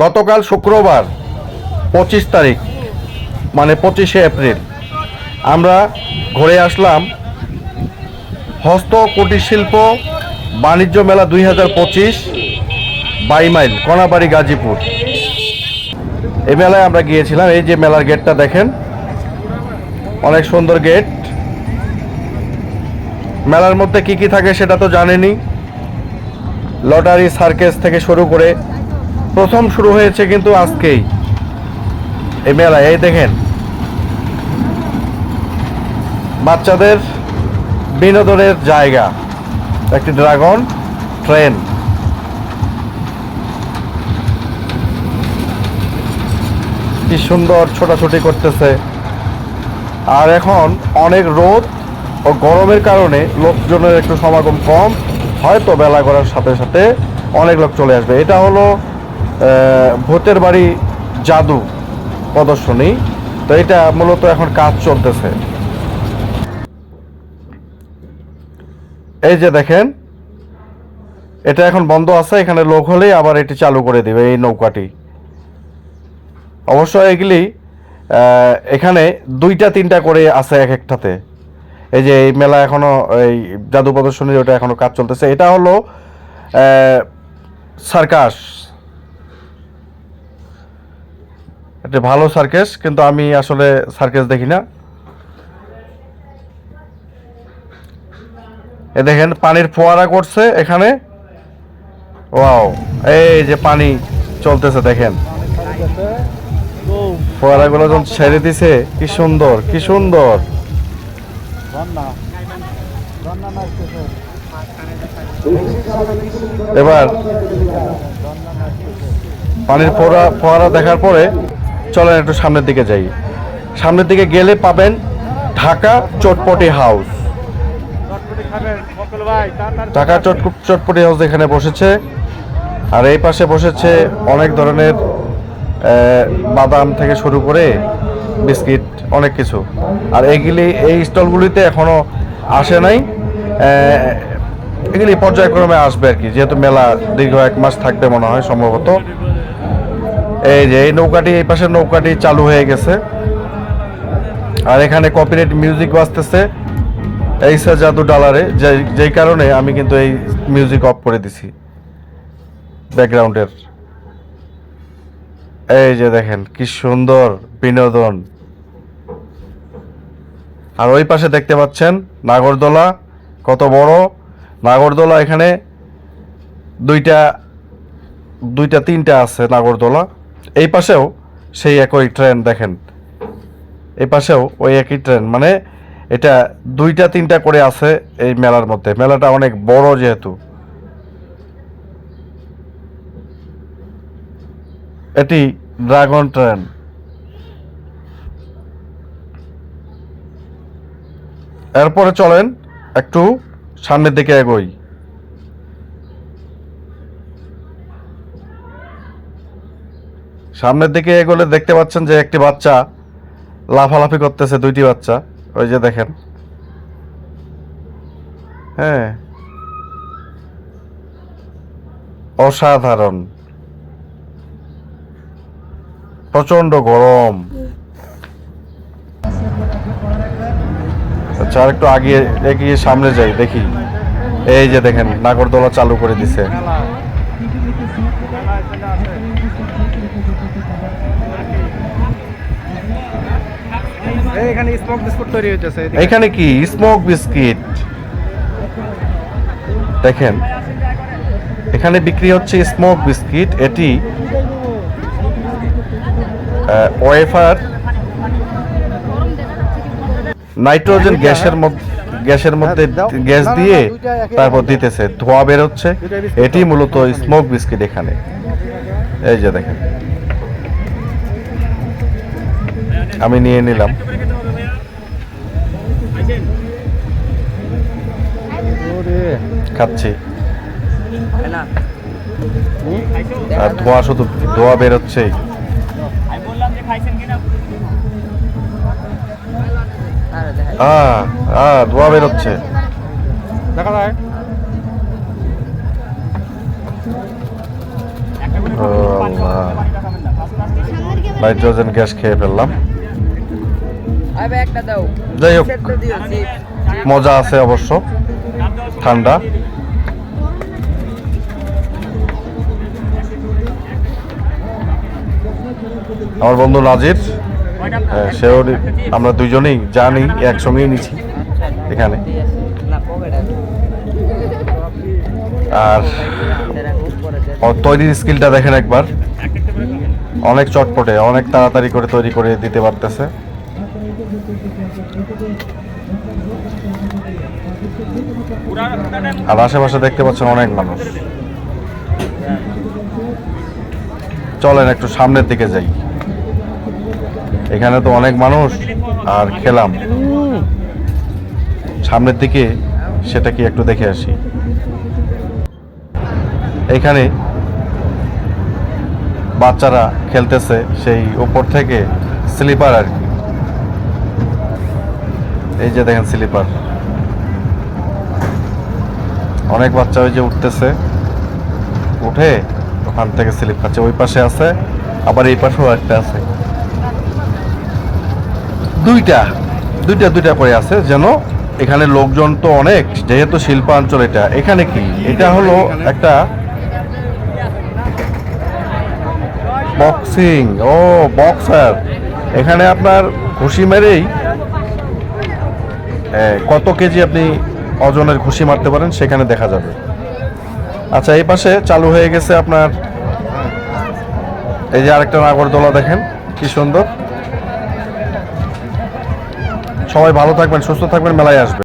গতকাল শুক্রবার পঁচিশ তারিখ মানে পঁচিশে এপ্রিল, আমরা ঘুরে আসলাম হস্ত কুটির শিল্প বাণিজ্য মেলা দুই হাজার পঁচিশ বাইমাইল কণাবাড়ি, গাজীপুর। এই মেলায় আমরা গিয়েছিলাম, এই যে মেলার গেটটা দেখেন, অনেক সুন্দর গেট। মেলার মধ্যে কি কি থাকে সেটা তো জানেনি। লটারি, সার্কেস থেকে শুরু করে প্রথম শুরু হয়েছে কিন্তু আজকেই। এই মেলায় এই দেখেন। বাচ্চাদের বিনোদনের জায়গা। একটি ড্রাগন ট্রেন। কি সুন্দর ছোটাছুটি করতেছে। আর এখন অনেক রোদ ও গরমের কারণে লোকজনের একটু সমাগম কম। হয়তো বেলা করার সাথে সাথে অনেক লোক চলে আসবে। এটা হলো ভূতের বাড়ি জাদু প্রদর্শনী। তো এটা মূলত এখন কাজ চলতেছে। এই যে দেখেন, এটা এখন বন্ধ আছে, এখানে লোক হলেই আবার এটি চালু করে দিবে এই নৌকাটি। অবশ্য এগুলি এখানে দুইটা, তিনটা করে আছে এক একটাতে। এই যে এই মেলা এখনও, এই জাদু প্রদর্শনীর ওটা এখনও কাজ চলতেছে। এটা হলো সার্কাস। এটা ভালো সার্কেস, কিন্তু আমি আসলে সার্কেস দেখি না। এ দেখেন, পানির ফোয়ারা করছে এখানে। ওয়াও, এই যে পানি চলতেছে, দেখেন। ফোয়ারাগুলো যখন ছেড়ে দিছে, কি সুন্দর কি সুন্দর। এবার পানির ফোয়ারা ফোয়ারা দেখার পরে চলেন একটু সামনের দিকে যাই। সামনের দিকে গেলে পাবেন ঢাকা চটপটি হাউস। ঢাকা চট চটপটি হাউস এখানে বসেছে। আর এই পাশে বসেছে অনেক ধরনের বাদাম থেকে শুরু করে বিস্কিট, অনেক কিছু। আর এগুলি, এই স্টলগুলিতে এখনও আসে নাই। এগুলি পর্যায়ক্রমে আসবে আর কি, যেহেতু মেলা দীর্ঘ এক মাস থাকবে মনে হয় সম্ভবত। এই যে, এই নৌকাটি, এই পাশে নৌকাটি চালু হয়ে গেছে। আর এখানে কপিরাইট মিউজিক বাজতেছে এই জাদু ডলারে, যেই কারণে আমি কিন্তু এই মিউজিক অফ করে দিছি ব্যাকগ্রাউন্ডের এই যে দেখেন, কি সুন্দর বিনোদন। আর ওই পাশে দেখতে পাচ্ছেন নাগরদোলা, কত বড়। নাগরদোলা এখানে দুইটা দুইটা, তিনটা আছে নাগরদোলা। এই পাশেও সেই একই ট্রেন দেখেন। এই পাশেও ওই একই ট্রেন মানে এটা দুইটা, তিনটা করে আছে এই মেলার মধ্যে। মেলাটা অনেক বড় যেহেতু। এটি ড্রাগন ট্রেন এরপরে চলেন একটু সামনের দিকে এগোই। সামনের দিকে এগোলে দেখতে পাচ্ছেন যে একটি বাচ্চা লাফালাফি করতেছে, দুইটি বাচ্চা। ওই যে দেখেন। হ্যাঁ। অসাধারণ। প্রচণ্ড গরম। আচ্ছা আর একটু আগে এগিয়ে সামনে যাই, দেখি। এই যে দেখেন, নাগরদোলা চালু করে দিছে। এখানে স্মোক বিস্কুট তৈরি হইতেছে এখানে কি? স্মোক বিস্কিট দেখেন এখানে বিক্রি হচ্ছে স্মোক বিস্কিট এটি ওয়েফার নাইট্রোজেন গ্যাসের মধ্যে গ্যাসের মধ্যে গ্যাস না, না, দিয়ে তারপর দিতেছে। ধোঁয়া বের হচ্ছে এটি মূলত স্মোক বিস্কিট এখানে। এই যে দেখেন। আমি নিয়ে নিলাম। খাচ্ছি। আর ধোঁয়া শুধু, ধোঁয়া বেরোচ্ছেই। ধোঁয়া বেরোচ্ছে। দেখা যায় নাইট্রোজেন গ্যাস খেয়ে ফেললাম। যাই হোক মজা আছে অবশ্য ঠান্ডা। আমার বন্ধু নাজির সেও আমরা দুজনেই জানি একসঙ্গেই নিছি এখানে। আর তৈরির স্কিলটা দেখেন একবার। অনেক চটপটে অনেক তাড়াতাড়ি করে তৈরি করে দিতে পারতেছে। আর আশেপাশে দেখতে পাচ্ছেন অনেক মানুষ। চলেন একটু সামনের দিকে যাই। এখানে তো অনেক মানুষ আর খেলাম। সামনের দিকে সেটা কি একটু দেখে আসি। এখানে বাচ্চারা খেলতেছে সেই উপর থেকে স্লিপার আর কি। এই যে দেখেন স্লিপার। অনেক বাচ্চা ওই যে উঠতেছে। উঠে ওখান থেকে স্লিপ খাচ্ছে। ওই পাশে আছে, আবার এই পাশেও একটা আছে। দুইটা দুইটা দুইটা করে আছে যেন এখানে লোকজন তো অনেক, যেহেতু শিল্পাঞ্চল এটা। এখানে কি? এটা হলো একটা বক্সিং ও বক্সার এখানে আপনার ঘুষি মেরেই কত কেজি আপনি ওজনের ঘুষি মারতে পারেন সেখানে দেখা যাবে। আচ্ছা এই পাশে চালু হয়ে গেছে আপনার, এই যে আরেকটা নাগরদোলা দেখেন, কি সুন্দর। সবাই ভালো থাকবেন, সুস্থ থাকবেন, মেলায় আসবে